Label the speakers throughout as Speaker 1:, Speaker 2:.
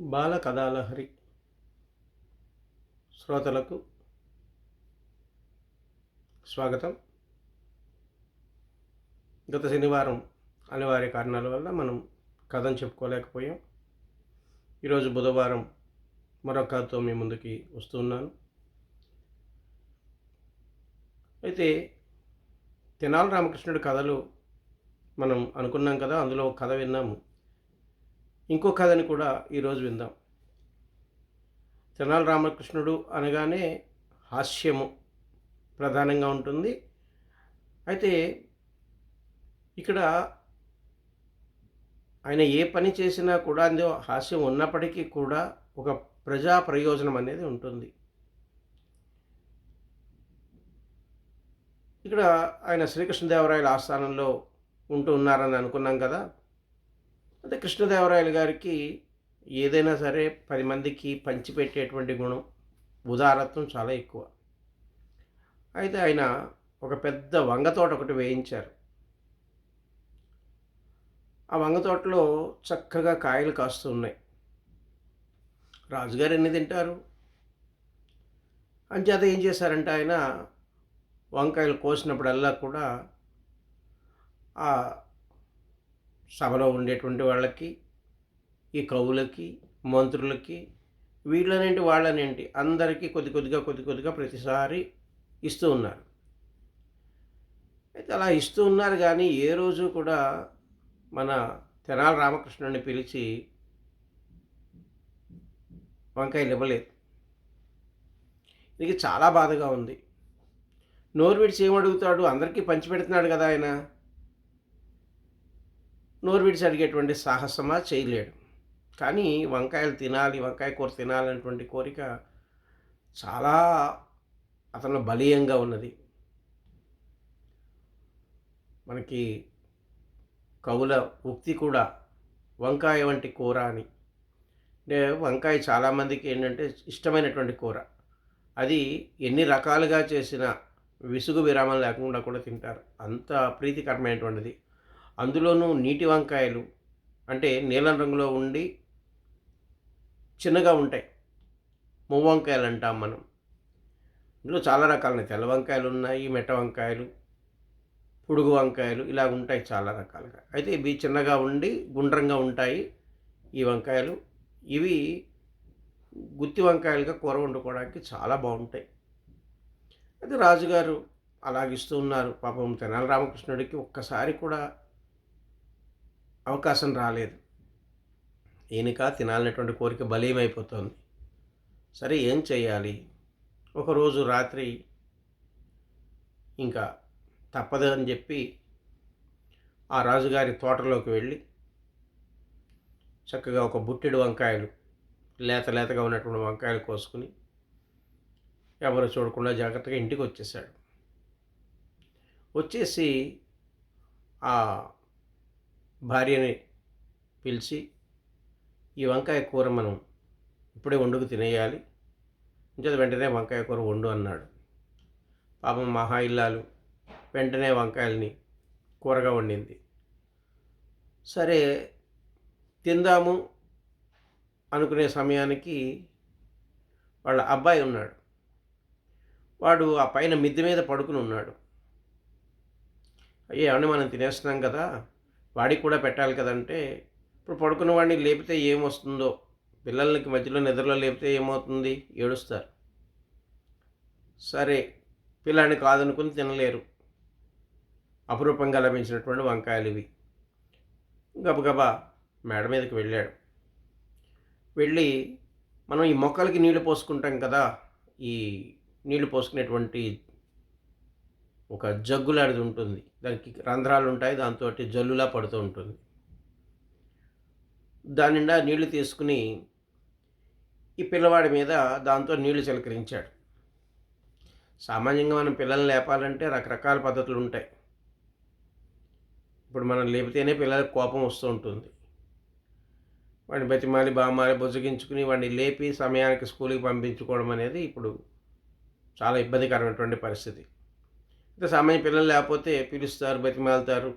Speaker 1: బాల కథాలహరి శ్రోతలకు స్వాగతం. గత శనివారం అనివార్య కారణాల వల్ల మనం కథను చెప్పుకోలేకపోయాం. ఈరోజు బుధవారం మరొక కథతో మీ ముందుకి వస్తున్నాను అయితే తెనాలి రామకృష్ణుడి కథలు మనం అనుకున్నాం కదా అందులో ఒక కథ విన్నాము. ఇంకో కథని కూడా ఈరోజు విందాం. తెనాలి రామకృష్ణుడు అనగానే హాస్యము ప్రధానంగా ఉంటుంది. అయితే ఇక్కడ ఆయన ఏ పని చేసినా కూడా అందులో హాస్యం ఉన్నప్పటికీ కూడా ఒక ప్రజా ప్రయోజనం అనేది ఉంటుంది. ఇక్కడ ఆయన శ్రీకృష్ణదేవరాయల ఆస్థానంలో ఉంటూ ఉన్నారని అనుకున్నాం కదా. అంటే కృష్ణదేవరాయలు గారికి ఏదైనా సరే పది మందికి పంచిపెట్టేటువంటి గుణం ఉదారత్వం చాలా ఎక్కువ. అయితే ఆయన ఒక పెద్ద వంగ తోట ఒకటి వేయించారు. ఆ వంగ తోటలో చక్కగా కాయలు కాస్తూ ఉన్నాయి. రాజుగారు ఎన్ని తింటారు? అంచేత ఏం చేశారంటే ఆయన వంకాయలు కోసినప్పుడల్లా కూడా ఆ సభలో ఉండేటువంటి వాళ్ళకి ఈ కవులకి మంత్రులకి వీళ్ళనేంటి వాళ్ళనేంటి అందరికీ కొద్ది కొద్దిగా కొద్ది కొద్దిగా ప్రతిసారి ఇస్తూ ఉన్నారు. అయితే అలా ఇస్తూ ఉన్నారు కానీ ఏ రోజు కూడా మన తెనాలి రామకృష్ణుని పిలిచి వంకాయలు ఇవ్వలేదు. ఇది చాలా బాధగా ఉంది. నోరు విడిచి ఏమడుగుతాడు? అందరికీ పంచిపెడుతున్నాడు కదా ఆయన. నోరు విడిచి అడిగేటువంటి సాహసమా చేయలేడు. కానీ వంకాయలు తినాలి వంకాయ కూర తినాలనేటువంటి కోరిక చాలా అతను బలీయంగా ఉన్నది. మనకి కవుల ఉక్తి కూడా వంకాయ వంటి కూర అని. అంటే వంకాయ చాలామందికి ఏంటంటే ఇష్టమైనటువంటి కూర. అది ఎన్ని రకాలుగా చేసిన విసుగు విరామం లేకుండా కూడా తింటారు. అంత ప్రీతికరమైనటువంటిది. అందులోనూ నీటి వంకాయలు అంటే నీలం రంగులో ఉండి చిన్నగా ఉంటాయి. మువ్వంకాయలు అంటాం మనం. ఇందులో చాలా రకాలు తెల్ల వంకాయలు ఉన్నాయి మెట్ట వంకాయలు పుడుగు వంకాయలు ఇలా ఉంటాయి చాలా రకాలుగా. అయితే ఇవి చిన్నగా ఉండి గుండ్రంగా ఉంటాయి ఈ వంకాయలు. ఇవి గుత్తి వంకాయలుగా కూర వండుకోవడానికి చాలా బాగుంటాయి. అయితే రాజుగారు అలాగిస్తూ ఉన్నారు. పాపం తెనాలి రామకృష్ణుడికి ఒక్కసారి కూడా అవకాశం రాలేదు. ఈయనక తినాలనేటువంటి కోరిక బలీయమైపోతుంది సరే ఏం చేయాలి ఒకరోజు రాత్రి ఇంకా తప్పదు అని చెప్పి ఆ రాజుగారి తోటలోకి వెళ్ళి చక్కగా ఒక బుట్టెడు వంకాయలు లేత లేతగా ఉన్నటువంటి వంకాయలు కోసుకుని ఎవరు చూడకుండా జాగ్రత్తగా ఇంటికి వచ్చేసాడు వచ్చేసి ఆ భార్యని పిలిచి ఈ వంకాయ కూర మనం ఇప్పుడే వండుకు తినేయాలి. ఇంచేత వెంటనే వంకాయ కూర వండు అన్నాడు. పాపం మహా ఇల్లాలు. వెంటనే వంకాయల్ని కూరగా వండింది. సరే తిందాము అనుకునే సమయానికి వాళ్ళ అబ్బాయి ఉన్నాడు. వాడు ఆ పైన మిద్దె మీద పడుకుని ఉన్నాడు. అయ్యే ఏమన్నా మనం తినేస్తున్నాం కదా? వాడికి కూడా పెట్టాలి కదంటే ఇప్పుడు పడుకున్న వాడిని లేపితే ఏమొస్తుందో పిల్లలకి మధ్యలో నిద్రలో లేపితే ఏమవుతుంది? ఏడుస్తారు. సరే పిల్లాడిని కాదనుకుని తినలేరు. అపురూపంగా లభించినటువంటి వంకాయలు ఇవి. గబగబా మేడ మీదకి వెళ్ళాడు. వెళ్ళి మనం ఈ మొక్కలకి నీళ్ళు పోసుకుంటాం కదా ఈ నీళ్ళు పోసుకునేటువంటి ఒక జగ్గులాడిది ఉంటుంది. దానికి రంధ్రాలు ఉంటాయి దాంతో జల్లులా పడుతూ ఉంటుంది. దాని నిండా నీళ్ళు తీసుకుని ఈ పిల్లవాడి మీద దాంతో నీళ్ళు చిలకరించాడు. సామాన్యంగా మనం పిల్లల్ని లేపాలంటే రకరకాల పద్ధతులు ఉంటాయి ఇప్పుడు మనం లేపితేనే పిల్లలకు కోపం వస్తూ ఉంటుంది. వాడిని బతిమాలి బామాలి బుజ్జగించుకుని వాడిని లేపి సమయానికి స్కూల్కి పంపించుకోవడం అనేది ఇప్పుడు చాలా ఇబ్బందికరమైనటువంటి పరిస్థితి. ఇంత సామాన్య పిల్లలు లేకపోతే పిలుస్తారు బతిమాలుతారు.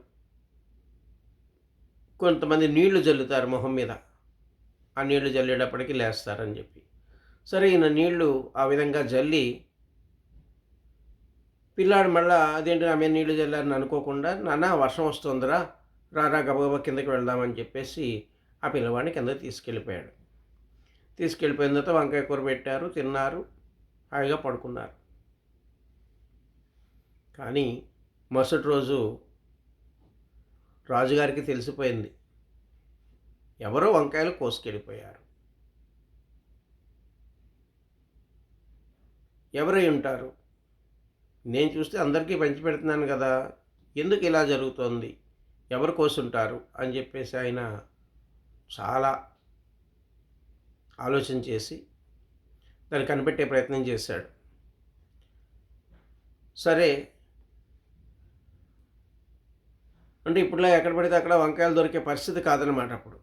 Speaker 1: కొంతమంది నీళ్ళు జల్లుతారు మొహం మీద. ఆ నీళ్ళు జల్లేటప్పటికి లేస్తారని చెప్పి. సరే ఈయన నీళ్ళు ఆ విధంగా జల్లి పిల్లాడు మళ్ళా అదేంటి ఆమె నీళ్ళు జల్లారని అనుకోకుండా నాన్న వర్షం వస్తుందిరా రారా గబగబా కిందకి వెళ్దామని చెప్పేసి ఆ పిల్లవాడిని కింద తీసుకెళ్ళిపోయాడు. తీసుకెళ్ళిపోయిన తర్వాత వంకాయ కూర పెట్టారు తిన్నారు హాయిగా పడుకున్నారు. కానీ మరుసటి రోజు రాజుగారికి తెలిసిపోయింది. ఎవరో వంకాయలు కోసుకెళ్ళిపోయారు. ఎవరై ఉంటారు? నేను చూస్తే అందరికీ పంచి పెడుతున్నాను కదా ఎందుకు ఇలా జరుగుతోంది? ఎవరు కోసుంటారు? అని చెప్పేసి ఆయన చాలా ఆలోచన చేసి దాన్ని కనిపెట్టే ప్రయత్నం చేశాడు. సరే అంటే ఇప్పుడులా ఎక్కడ పడితే అక్కడ వంకాయలు దొరికే పరిస్థితి కాదనమాట అప్పుడు.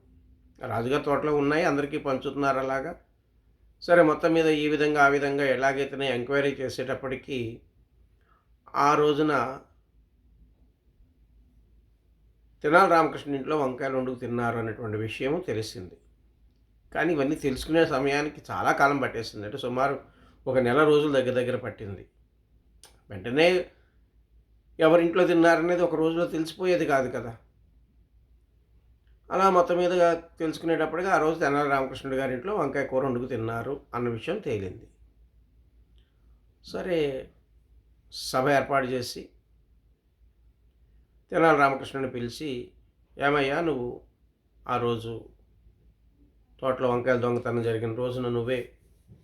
Speaker 1: రాజుగారి తోటలో ఉన్నాయి అందరికీ పంచుతున్నారు అలాగా. సరే మొత్తం మీద ఈ విధంగా ఆ విధంగా ఎలాగైతేనే ఎంక్వైరీ చేసేటప్పటికీ ఆ రోజున తెనాలి రామకృష్ణ ఇంట్లో వంకాయలు వండుకు తిన్నారు అనేటువంటి విషయము తెలిసింది. కానీ ఇవన్నీ తెలుసుకునే సమయానికి చాలా కాలం పట్టేసింది. అంటే సుమారు ఒక నెల రోజుల దగ్గర దగ్గర పట్టింది. వెంటనే ఎవరింట్లో తిన్నారనేది ఒక రోజులో తెలిసిపోయేది కాదు కదా. అలా మొత్తం మీదుగా తెలుసుకునేటప్పటికి ఆ రోజు తెనాలి రామకృష్ణుడు గారి ఇంట్లో వంకాయ కూర వండుకు తిన్నారు అన్న విషయం తేలింది. సరే సభ ఏర్పాటు చేసి తెనాలి రామకృష్ణుని పిలిచి ఏమయ్యా నువ్వు ఆ రోజు తోటలో వంకాయలు దొంగతనం జరిగిన రోజున నువ్వే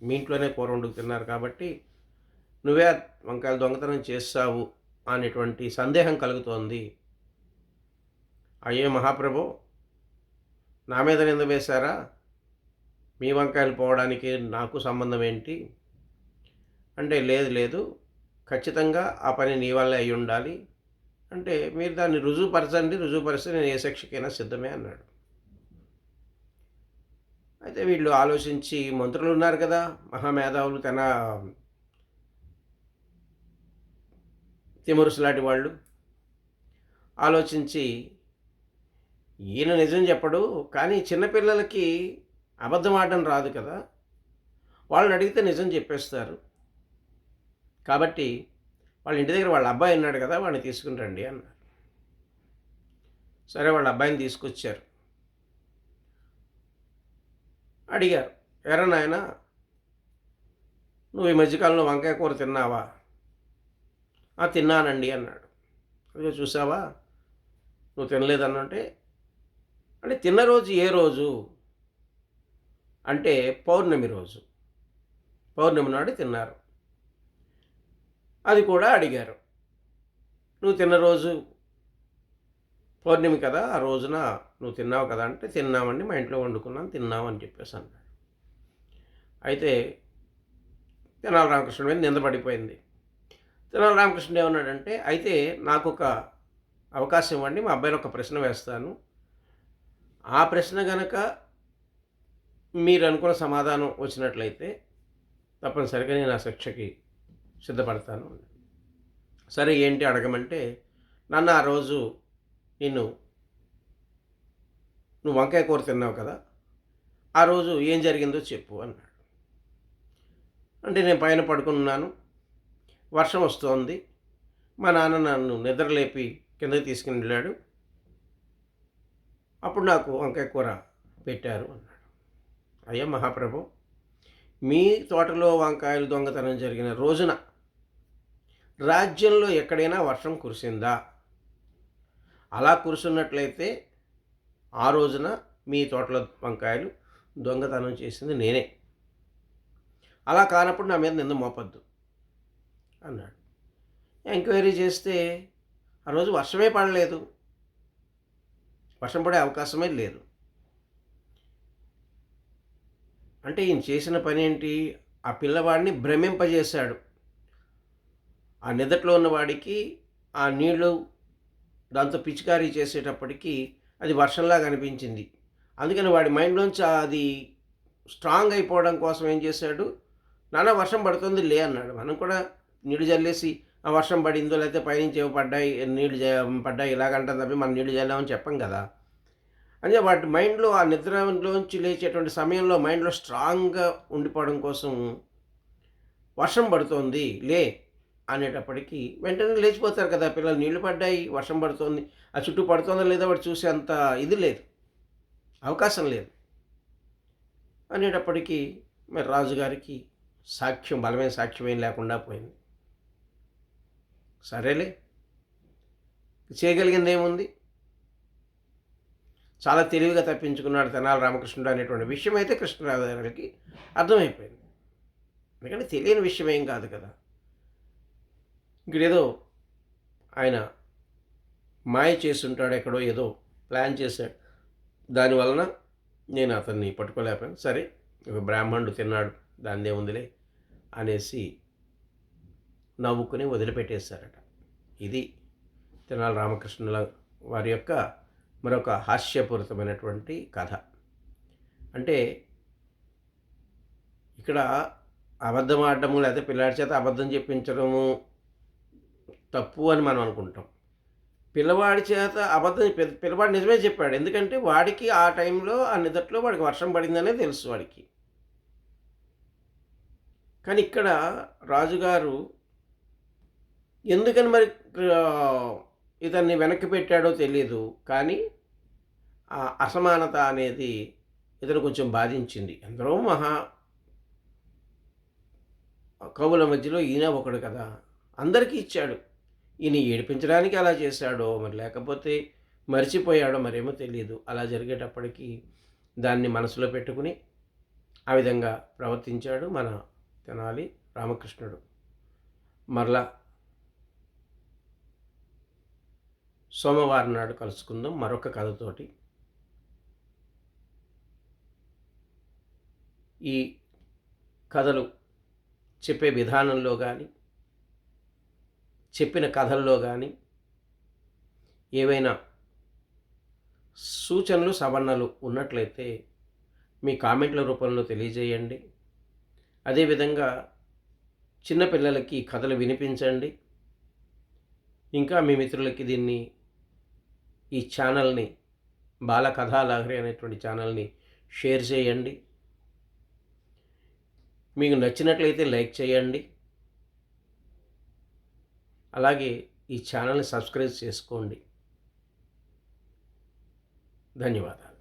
Speaker 1: మీ ఇంట్లోనే కూర వండుకు తిన్నారు కాబట్టి నువ్వే వంకాయలు దొంగతనం చేస్తావు అనేటువంటి సందేహం కలుగుతోంది. అయ్యే మహాప్రభు నా మీద నింద వేశారా? మీ వంకాయలు పోవడానికి నాకు సంబంధం ఏంటి? అంటే లేదు లేదు. ఖచ్చితంగా ఆ పని నీ వల్లే అయి ఉండాలి. అంటే మీరు దాన్ని రుజువుపరచండి రుజువుపరిస్తే నేను ఏ శిక్షకైనా సిద్ధమే అన్నాడు. అయితే వీళ్ళు ఆలోచించి మంత్రులు ఉన్నారు కదా మహామేధావులు తన తిమరుసు లాంటి వాళ్ళు ఆలోచించి ఈయన నిజం చెప్పడు కానీ చిన్నపిల్లలకి అబద్ధం ఆడడం రాదు కదా. వాళ్ళని అడిగితే నిజం చెప్పేస్తారు. కాబట్టి వాళ్ళ ఇంటి దగ్గర వాళ్ళ అబ్బాయి ఉన్నాడు కదా వాడిని తీసుకుని రండి అన్నారు. సరే వాళ్ళ అబ్బాయిని తీసుకొచ్చారు. అడిగారు ఎరా నాయన నువ్వు ఈ మధ్యకాలంలో వంకాయ కూర తిన్నావా? తిన్నానండి అన్నాడు. అదే చూసావా? నువ్వు తినలేదన్నంటే అంటే తిన్న రోజు ఏ రోజు? అంటే పౌర్ణమి రోజు. పౌర్ణమి నాడు తిన్నారు. అది కూడా అడిగారు. నువ్వు తిన్న రోజు? పౌర్ణమి కదా ఆ రోజున నువ్వు తిన్నావు కదా అంటే తిన్నామండి మా ఇంట్లో వండుకున్నాం తిన్నాం అని చెప్పేసి అన్నాడు. అయితే తెనాలి రామకృష్ణ మీద నింద పడిపోయింది. తెనాలి రామకృష్ణ ఏమన్నాడంటే అయితే నాకు ఒక అవకాశం ఇవ్వండి మా అబ్బాయిని ఒక ప్రశ్న వేస్తాను. ఆ ప్రశ్న గనక మీరు అనుకున్న సమాధానం వచ్చినట్లయితే తప్పనిసరిగా నేను ఆ శిక్షకి సిద్ధపడతాను. సరే ఏంటి అడగమంటే నన్ను ఆ రోజు నిన్ను నువ్వు వంకాయ కూర తిన్నావు కదా ఆ రోజు ఏం జరిగిందో చెప్పు అన్నాడు. అంటే నేను పైన పడుకున్నాను వర్షం వస్తోంది. మా నాన్న నన్ను నిద్రలేపి కిందకి తీసుకుని వెళ్ళాడు. అప్పుడు నాకు వంకాయ కూర పెట్టారు అన్నాడు. అయ్యా మహాప్రభు మీ తోటలో వంకాయలు దొంగతనం జరిగిన రోజున రాజ్యంలో ఎక్కడైనా వర్షం కురిసిందా? అలా కురుసున్నట్లయితే ఆ రోజున మీ తోటలో వంకాయలు దొంగతనం చేసింది నేనే. అలా కానప్పుడు నా మీద నింద మోపద్దు. అన్నాడు. ఎంక్వైరీ చేస్తే ఆ రోజు వర్షమే పడలేదు. వర్షం పడే అవకాశమే లేదు. అంటే ఈయన చేసిన పని ఏంటి? ఆ పిల్లవాడిని భ్రమింపజేశాడు. ఆ నిదట్లో ఉన్నవాడికి ఆ నీళ్ళు దాంతో పిచికారీ చేసేటప్పటికీ అది వర్షంలాగా అనిపించింది. అందుకని వాడి మైండ్లోంచి అది స్ట్రాంగ్ అయిపోవడం కోసం ఏం చేశాడు? నాన్న వర్షం పడుతుంది లే అన్నాడు. మనం కూడా నీళ్ళు చల్లేసి ఆ వర్షం పడిందో లేకపోతే పైనుంచి ఏవో పడ్డాయి నీళ్ళు జ- పడ్డాయి ఇలాగంటాం తప్ప మనం నీళ్ళు చల్లామని చెప్పం కదా. అంటే వాటి మైండ్లో ఆ నిద్రలోంచి లేచేటువంటి సమయంలో మైండ్లో స్ట్రాంగ్గా ఉండిపోవడం కోసం వర్షం పడుతోంది లే అనేటప్పటికీ వెంటనే లేచిపోతారు కదా పిల్లలు. నీళ్ళు పడ్డాయి వర్షం పడుతోంది ఆ చుట్టూ పడుతుందో లేదో వాడు చూసే అంత ఇది లేదు అవకాశం లేదు. అనేటప్పటికీ మరి రాజుగారికి సాక్ష్యం బలమైన సాక్ష్యం ఏం లేకుండా పోయింది. సరేలే. చేయగలిగింది ఏముంది చాలా తెలివిగా తప్పించుకున్నాడు తెనాలి రామకృష్ణుడు అనేటువంటి విషయం అయితే కృష్ణరాజు గారికి అర్థమైపోయింది. ఎందుకంటే తెలియని విషయం ఏం కాదు కదా. ఇక్కడేదో ఆయన మాయ చేస్తుంటాడు ఎక్కడో ఏదో ప్లాన్ చేశాడు. దానివలన నేను అతన్ని పట్టుకోలేకపోయాను. సరే ఒక బ్రాహ్మణుడు తిన్నాడు దానిదే ఉందిలే అనేసి నవ్వుకుని వదిలిపెట్టేశారట. ఇది తెనాలి రామకృష్ణుల వారి యొక్క మరొక హాస్యపూరితమైనటువంటి కథ. అంటే ఇక్కడ అబద్ధం ఆడటము లేకపోతే పిల్లాడి చేత అబద్ధం చెప్పించడము తప్పు అని మనం అనుకుంటాం. పిల్లవాడి చేత అబద్ధం పిల్లవాడు నిజమే చెప్పాడు. ఎందుకంటే వాడికి ఆ టైంలో ఆ నిదట్లో వాడికి వర్షం పడిందనే తెలుసు వాడికి. కానీ ఇక్కడ రాజుగారు ఎందుకని మరి ఇతన్ని వెనక్కి పెట్టాడో తెలియదు కానీ ఆ అసమానత అనేది ఇతను కొంచెం బాధించింది. ఎందరో మహా కవుల మధ్యలో ఈయన ఒకడు కదా అందరికీ ఇచ్చాడు. ఈయన ఏడిపించడానికి అలా చేశాడో మరి లేకపోతే మర్చిపోయాడో మరేమో తెలియదు అలా జరిగేటప్పటికీ దాన్ని మనసులో పెట్టుకుని ఆ విధంగా ప్రవర్తించాడు మన తెనాలి రామకృష్ణుడు. మరలా సోమవారం నాడు కలుసుకుందాం మరొక కథతోటి. ఈ కథలు చెప్పే విధానంలో కానీ చెప్పిన కథల్లో కానీ ఏవైనా సూచనలు సవరణలు ఉన్నట్లయితే మీ కామెంట్ల రూపంలో తెలియజేయండి. అదేవిధంగా చిన్నపిల్లలకి కథలు వినిపించండి. ఇంకా మీ మిత్రులకి దీన్ని ఈ ఛానల్ని బాలకథాలహరి అనేటువంటి ఛానల్ని షేర్ చేయండి. మీకు నచ్చినట్లయితే లైక్ చేయండి. అలాగే ఈ ఛానల్ని సబ్స్క్రైబ్ చేసుకోండి. ధన్యవాదాలు.